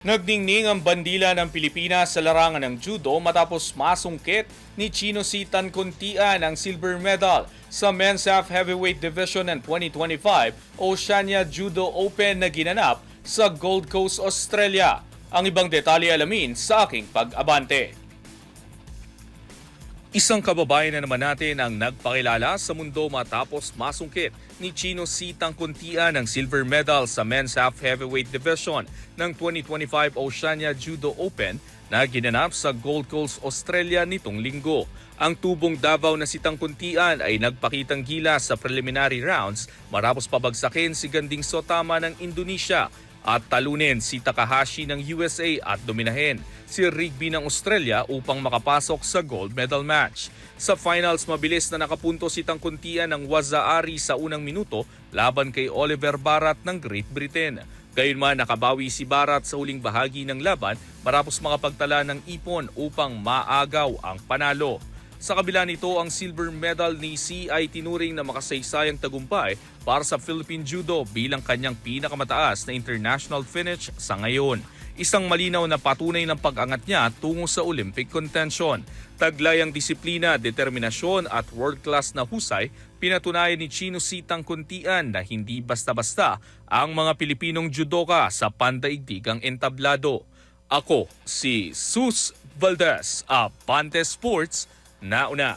Nagningning ang bandila ng Pilipinas sa larangan ng judo matapos masungkit ni Chino Sitan Kuntian ang silver medal sa Men's Half Heavyweight Division ng 2025 Oceania Judo Open na ginanap sa Gold Coast, Australia. Ang ibang detalye alamin sa aking pag-abante. Isang kababayan na naman natin ang nagpakilala sa mundo matapos masungkit ni Chino Sitang Kuntian ng silver medal sa Men's Half Heavyweight Division ng 2025 Oceania Judo Open na ginanap sa Gold Coast, Australia nitong linggo. Ang tubong Davao na si Tangkuntian ay nagpakitang gila sa preliminary rounds marapos pabagsakin si Ganding Sotama ng Indonesia at talunin si Takahashi ng USA at dominahin si Rigby ng Australia upang makapasok sa gold medal match. Sa finals, mabilis na nakapunto si Tangkuntian ng Wazaari sa unang minuto laban kay Oliver Barat ng Great Britain. Gayunman nakabawi si Barat sa huling bahagi ng laban marapos makapagtala ng ipon upang maagaw ang panalo. Sa kabila nito, ang silver medal ni C ay tinuring na makasaysayang tagumpay para sa Philippine Judo bilang kanyang pinakamataas na international finish sa ngayon. Isang malinaw na patunay ng pag-angat niya tungo sa Olympic contention. Taglay ang disiplina, determinasyon at world-class na husay, pinatunayan ni Chino Sitang Kuntian na hindi basta-basta ang mga Pilipinong judoka sa pandaigdigang entablado. Ako si Sus Valdez, Apante Sports, nauna.